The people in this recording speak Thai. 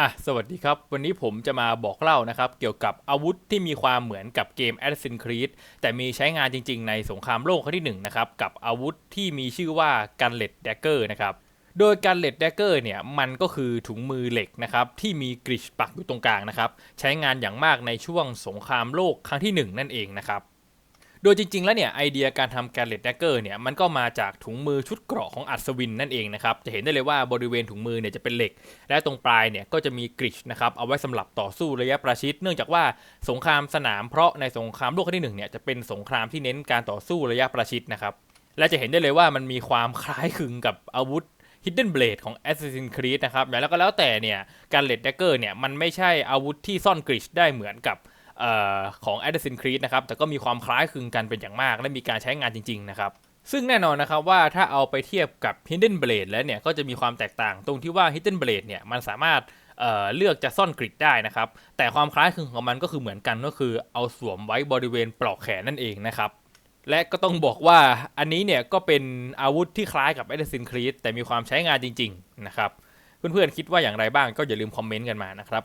อะสวัสดีครับ วันนี้ผมจะมาบอกเล่านะครับ เกี่ยวกับอาวุธที่มีความเหมือนกับเกม Assassin's Creed แต่มีใช้งานจริง ๆ ในสงครามโลกครั้งที่หนึ่งนะครับ กับอาวุธที่มีชื่อว่า Gunlet Dagger นะครับ โดย Gunlet Dagger เนี่ย มันก็คือถุงมือเหล็กนะครับ ที่มีกริชปักอยู่ตรงกลางนะครับ ใช้งานอย่างมากในช่วงสงครามโลกครั้งที่หนึ่งนั่นเองนะครับ โดยจริง ๆ แล้วเนี่ยไอเดียการทำแการเลดแดกเกอร์เนี่ยมันก็มาจากถุงมือชุดเกราะของอัศวินนั่นเองนะครับ จะเห็นได้เลยว่าบริเวณถุงมือเนี่ยจะเป็นเหล็ก และตรงปลายเนี่ยก็จะมีกริชนะครับเอาไว้สำหรับต่อสู้ระยะประชิด เนื่องจากว่าสงครามสนามเพราะในสงครามโลกครั้งที่หนึ่งเนี่ยจะเป็นสงครามที่เน้นการต่อสู้ระยะประชิดนะครับและจะเห็นได้เลยว่ามันมีความคล้ายคลึงกับอาวุธ Hidden Blade ของ Assassin's Creed นะครับแล้วก็แล้วแต่เนี่ยการเลดแดกเกอร์เนี่ยมันไม่ใช่อาวุธที่ซ่อนกริชได้เหมือนกับ ของ Assassin's Creed นะครับ แต่ก็มีความคล้ายคลึงกันเป็นอย่างมาก และมีการใช้งานจริง ๆ นะครับ ซึ่งแน่นอนนะครับว่าถ้าเอาไปเทียบกับ Hidden Blade แล้วเนี่ย ก็จะมีความแตกต่างตรงที่ว่า Hidden Blade เนี่ย มันสามารถเเลือกจะซ่อนกริดได้นะครับ แต่ความคล้ายคลึงของมันก็คือเหมือนกันก็คือเอาสวมไว้บริเวณปลอกแขนนั่นเองนะครับและก็ต้องบอกว่าอันนี้เนี่ยก็เป็นอาวุธที่คล้ายกับ Assassin's Creed แต่มีความใช้งานจริง ๆ นะครับ เพื่อนๆคิดว่าอย่างไรบ้างก็อย่าลืมคอมเมนต์กันมานะครับ